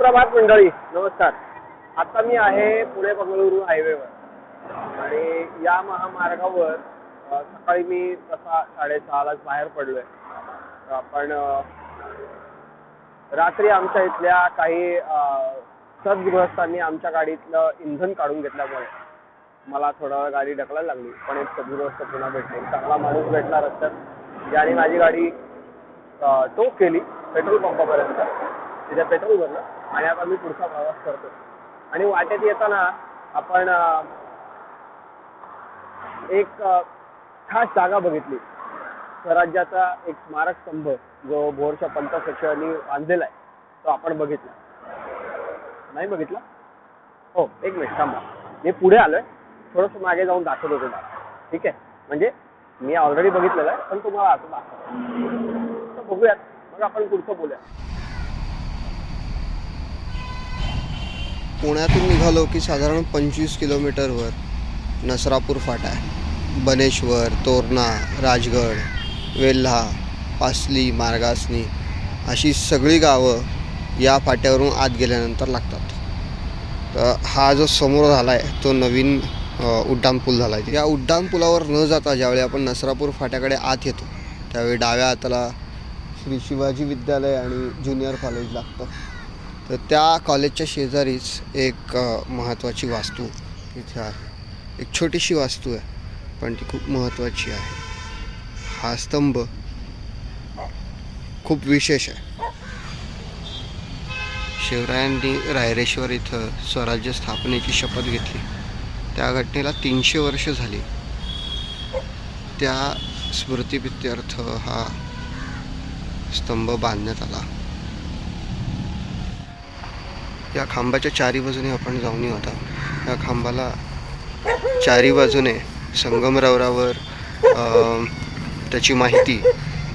सुप्रभात मंडळी. नमस्कार. आता मी आहे पुणे बंगळुरू हायवेवर. आणि या महामार्गावर सकाळी मी तसा साडेसहालाच बाहेर पडलोय. पण रात्री आमच्या इथल्या काही सद्गृहस्थांनी आमच्या गाडीतलं इंधन काढून घेतल्यामुळे मला थोडा गाडी ढकलायला लागली. पण एक सद्गृहस्थ पुन्हा भेटले. चांगला माणूस भेटला रस्त्यात ज्याने माझी गाडी टोक केली पेट्रोल पंपापर्यंत. तिथे पेट्रोल भरलं आणि आता मी पुढचा प्रवास करतो. आणि वाटेत येताना आपण एक खास जागा बघितली. स्वराज्याचा एक स्मारक स्तंभ जो भोरच्या पंचसख्यांनी बांधलेला आहे तो आपण बघितला. नाही बघितला? हो एक मिनिट थांबा. मी पुढे आलोय. थोडस मागे जाऊन दाखवतो तुम्हाला. ठीक आहे? म्हणजे मी ऑलरेडी बघितलेलं आहे पण तुम्हाला आता दाखवतो. बघूयात. मग आपण पुढचं बोलूया. पुण्यातून निघालो की साधारण पंचवीस किलोमीटरवर नसरापूर फाटा आहे बनेश्वर तोरणा राजगड वेल्हा पासली मार्गासनी अशी सगळी गावं या फाट्यावरून आत गेल्यानंतर लागतात. तर हा जो समोर झाला आहे तो नवीन उड्डाणपूल झाला आहे या उड्डाणपुलावर न जाता ज्यावेळी आपण नसरापूर फाट्याकडे आत येतो त्यावेळी डाव्या हाताला श्री शिवाजी विद्यालय आणि ज्युनियर कॉलेज लागतं. तर त्या कॉलेजच्या शेजारीच एक महत्त्वाची वास्तू इथे आहे. एक छोटीशी वास्तू आहे पण ती खूप महत्त्वाची आहे. हा स्तंभ खूप विशेष आहे. शिवरायांनी रायरेश्वर इथं स्वराज्य स्थापनेची शपथ घेतली. त्या घटनेला तीनशे वर्ष झाली. त्या स्मृतिप्रित्यर्थ हा स्तंभ बांधण्यात आला. या खांबाच्या चारी बाजूने आपण जाऊन येऊ आता. या खांबाला चारी बाजूने संगमरवरावर त्याची माहिती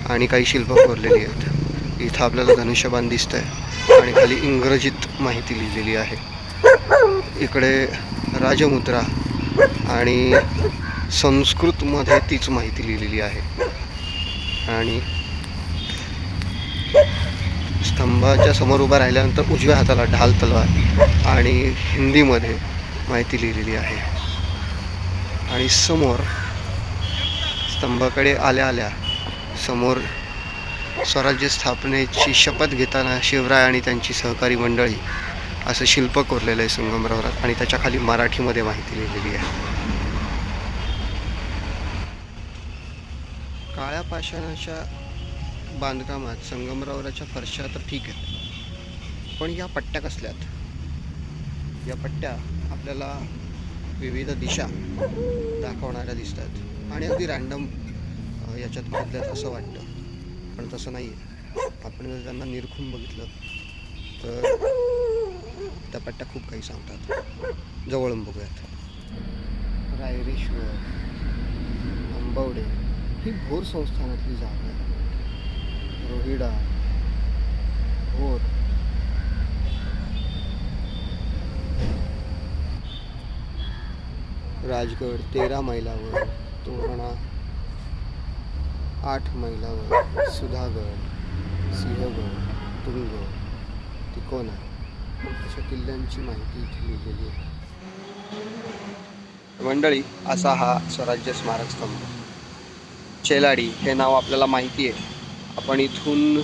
आणि काही शिल्प कोरलेली आहेत. इथं आपल्याला धनुष्यबाण दिसतं आहे आणि खाली इंग्रजीत माहिती लिहिलेली आहे. इकडे राजमुद्रा आणि संस्कृतमध्ये तीच माहिती लिहिलेली आहे. आणि स्तंभाच्या समोर उभा राहिल्यानंतर उजव्या हाताला ढाल तलवार आणि हिंदीमध्ये माहिती लिहिलेली आहे. आणि समोर स्तंभाकडे आल्या आल्या समोर स्वराज्य स्थापनेची शपथ घेताना शिवराय आणि त्यांची सहकारी मंडळी असं शिल्प कोरलेलं आहे संगमरवरात आणि त्याच्याखाली मराठीमध्ये माहिती लिहिलेली आहे. काळ्या पाषाणाच्या बांधकामात संगमरावराच्या फरशा तर ठीक आहेत. पण या पट्ट्या कसल्यात? या पट्ट्या आपल्याला विविध दिशा दाखवणाऱ्या दिसतात आणि अगदी रॅन्डम याच्यात बदलत असं वाटतं. पण तसं नाही आहे आपण जर त्यांना निरखून बघितलं तर त्या पट्ट्या खूप काही सांगतात. जवळून बघूयात. रायरेश्वर आंबवडे ही भोर संस्थानातली जागा आहे. क्रीडा. भोर राजगड तेरा मैलावर तोरणा आठ मैलावर सुधागड सिंहगड तुंग तिकोना अशा किल्ल्यांची माहिती इथे लिहिलेली आहे. मंडळी असा हा स्वराज्य स्मारक स्तंभ. चेलाडी हे नाव आपल्याला माहिती आहे. आपण इथून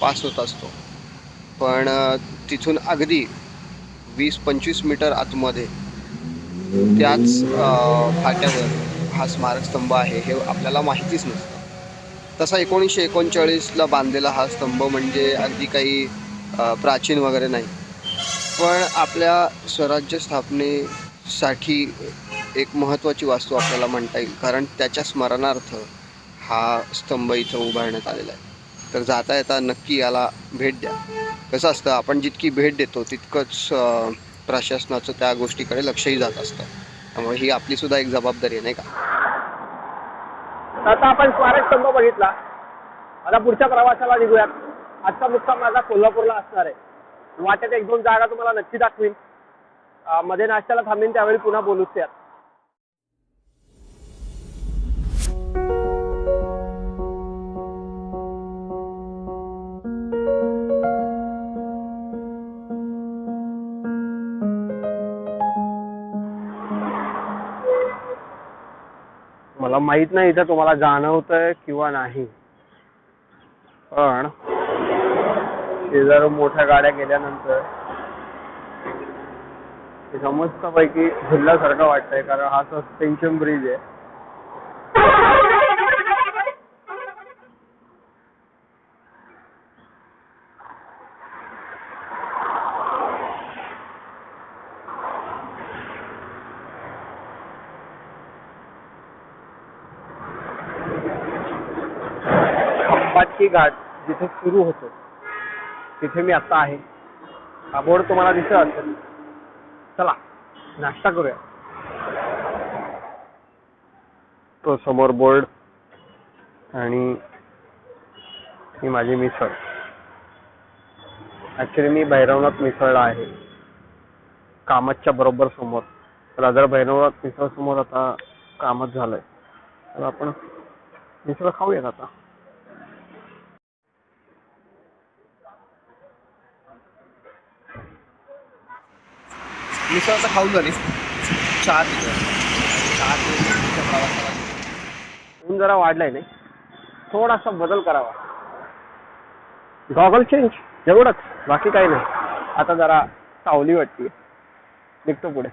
पास होत असतो. पण तिथून अगदी वीस पंचवीस मीटर आतमध्ये त्याच फाट्यावर हा स्मारक स्तंभ आहे हे आपल्याला माहितीच नसतं. तसा एकोणीसशे एकोणचाळीसला बांधलेला हा स्तंभ म्हणजे अगदी काही प्राचीन वगैरे नाही. पण आपल्या स्वराज्य स्थापनेसाठी एक महत्त्वाची वास्तू आपल्याला म्हणता येईल. कारण त्याच्या स्मरणार्थ हा स्तंभ इथं उभारण्यात आलेला आहे. तर जाता येता नक्की याला भेट द्या. कसं असतं आपण जितकी भेट देतो तितकंच प्रशासनाचं त्या गोष्टीकडे लक्षही जात असतं. त्यामुळे ही आपली सुद्धा एक जबाबदारी आहे नाही का? आता आपण स्मारक स्तंभ बघितला. आता पुढच्या प्रवासाला निघूयात. आजचा मुक्काम माझा कोल्हापूरला असणार आहे. वाटेत एक दोन जागा तुम्हाला नक्की दाखवीन. मध्ये नाश्त्याला थांबीन त्यावेळी पुन्हा बोलूच त्यात माहीत नाही इथं तुम्हाला जाणवतंय किंवा नाही. पण शेजारून मोठ्या गाड्या गेल्यानंतर इथं पैकी झुलल्यासारखं वाटतंय कारण हा सस्पेन्शन ब्रिज आहे खंबाटकी घाट जिथे सुरू होतो तिथे मी आता आहे. हा बोर्ड तुम्हाला दिसत असेल. चला नाश्ता करूया. तो समोर बोर्ड आणि ही माझी मिसळ. ऍक्च्युली मी भैरवनाथ मिसळला आहे. कामतच्या बरोबर समोर. राजा भैरवनाथ मिसळ समोर आता कामत झालंय. तर आपण मिसळ खाऊयात आता. मिसळ आता खाऊन झाली. चहा चहा ऊन जरा वाढलाय नाही. थोडासा बदल करावा. गॉगल चेंज एवढंच. बाकी काही नाही. आता जरा सावली वाटते. निघतो पुढे.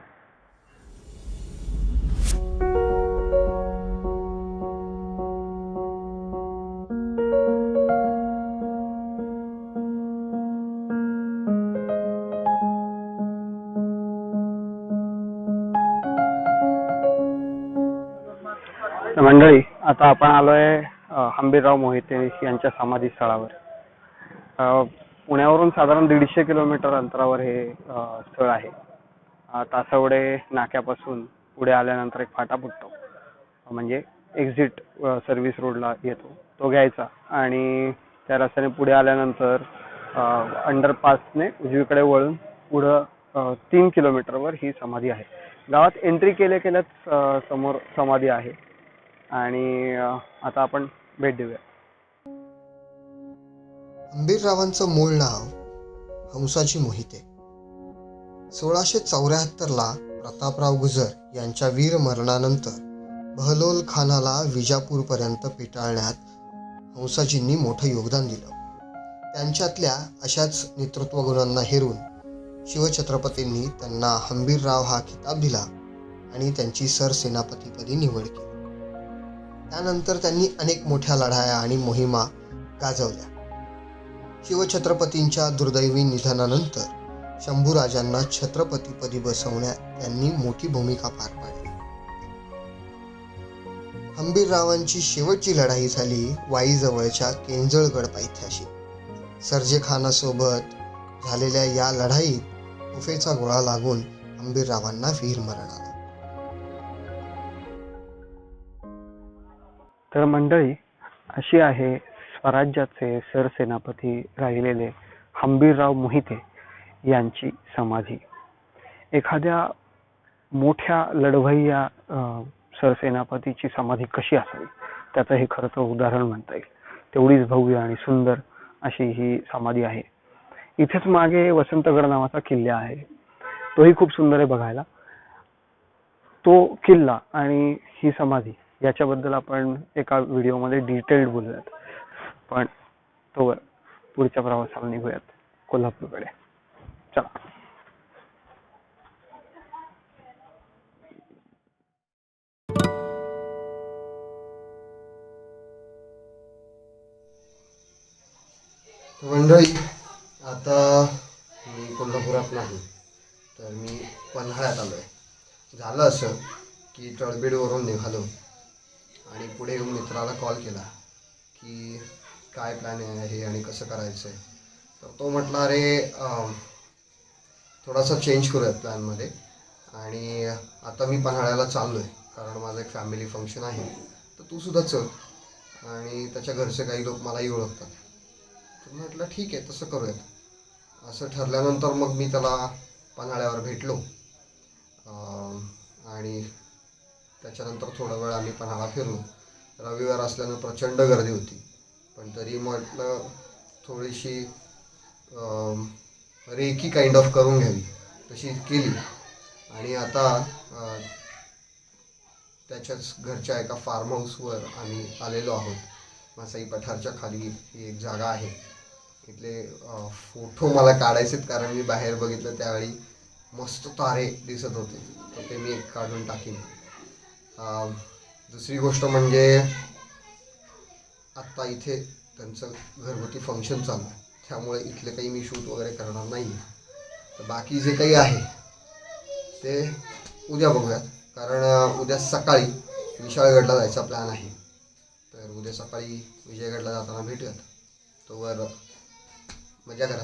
आता आपण आलोय अ, हंबीरराव मोहिते यांच्या समाधी स्थळावर पुण्यावरून साधारण दीडशे किलोमीटर अंतरावर हे स्थळ आहे. तासवडे नाक्यापासून पुढे आल्यानंतर एक फाटा फुटतो. म्हणजे एक्झिट सर्व्हिस रोडला येतो. तो घ्यायचा आणि त्या रस्त्याने पुढे आल्यानंतर अंडरपासने उजवीकडे वळून पुढं तीन किलोमीटरवर ही समाधी आहे. गावात एंट्री केल्या केल्याच समोर समाधी आहे. आणि आता आपण भेट देऊया. अंबीररावांचं मूळ नाव हंसाजी मोहिते. सोळाशे चौऱ्याहत्तरला प्रतापराव गुजर यांच्या वीर मरणानंतर बहलोल खानाला विजापूरपर्यंत पिटाळण्यात हंसाजींनी मोठं योगदान दिलं. त्यांच्यातल्या अशाच नेतृत्व गुणांना हेरून शिवछत्रपतींनी त्यांना हंबीरराव हा खिताब दिला आणि त्यांची सरसेनापतीपदी निवड केली. त्यानंतर त्यांनी अनेक मोठ्या लढाया आणि मोहिमा गाजवल्या. शिवछत्रपतींच्या दुर्दैवी निधनानंतर शंभूराजांना छत्रपतीपदी बसवण्यात त्यांनी मोठी भूमिका पार पाडली. हंबीररावांची शेवटची लढाई झाली वाईजवळच्या केंजळगड पायथ्याशी. सर्जेखानासोबत झालेल्या या लढाईत गुफेचा गोळा लागून हंबीररावांना वीरमरण आलं. तर मंडळी अशी आहे स्वराज्याचे सरसेनापती राहिलेले हंबीरराव मोहिते यांची समाधी. एखाद्या मोठ्या लढवय्या सरसेनापतीची समाधी कशी असावी? त्याचं हे खरं तर उदाहरण म्हणता येईल. तेवढीच भव्य आणि सुंदर अशी ही समाधी आहे. इथेच मागे वसंतगड नावाचा किल्ला आहे. तोही खूप सुंदर आहे बघायला. तो किल्ला आणि ही समाधी याच्याबद्दल आपण एका व्हिडिओमध्ये डिटेल्ड बोलूयात. पण तो पुढच्या प्रवासाला निघूयात कोल्हापूरकडे. चला. मंडळी आता मी कोल्हापुरात नाही तर मी पन्हाळ्यात आलो आहे झालं असं की तळबीडवरून निघालो. आणि पुढे येऊन मित्राला कॉल केला की काय प्लॅन आहे आणि कसं करायचं आहे तर तो म्हटला अरे थोडासा चेंज करूयात प्लॅनमध्ये आणि आता मी पन्हाळ्याला चाललो आहे कारण माझं एक फॅमिली फंक्शन आहे. तर तू सुद्धा चल. आणि त्याच्या घरचे काही लोक मलाही ओळखतात. तर म्हटलं ठीक आहे तसं करूयात. असं ठरल्यानंतर मग मी त्याला पन्हाळ्यावर भेटलो. आणि त्याच्यानंतर थोडा वेळ आम्ही पन्हाळा फिरलो रविवार असल्यानं प्रचंड गर्दी होती. पण तरी म्हटलं थोडीशी रेकी काइंड ऑफ करून घ्यावी तशी केली. आणि आता त्याच्याच घरच्या एका फार्म हाऊसवर आम्ही आलेलो आहोत. मासाई पठारच्या खाली ही एक जागा आहे. इथले फोटो मला काढायचेत कारण मी बाहेर बघितलं त्यावेळी मस्त तारे दिसत होते. तर ते मी एक काढून टाकीन. दुसरी गोष्ट म्हणजे आत्ता इथे त्यांचं घरगुती फंक्शन चालू आहे. त्यामुळे इथले काही मी शूट वगैरे करणार नाही तर बाकी जे काही आहे ते उद्या बघूयात. कारण उद्या सकाळी विशाळगडला जायचा प्लॅन आहे. तर उद्या सकाळी विजयगडला जाताना भेटूयात. तोवर मजा करा.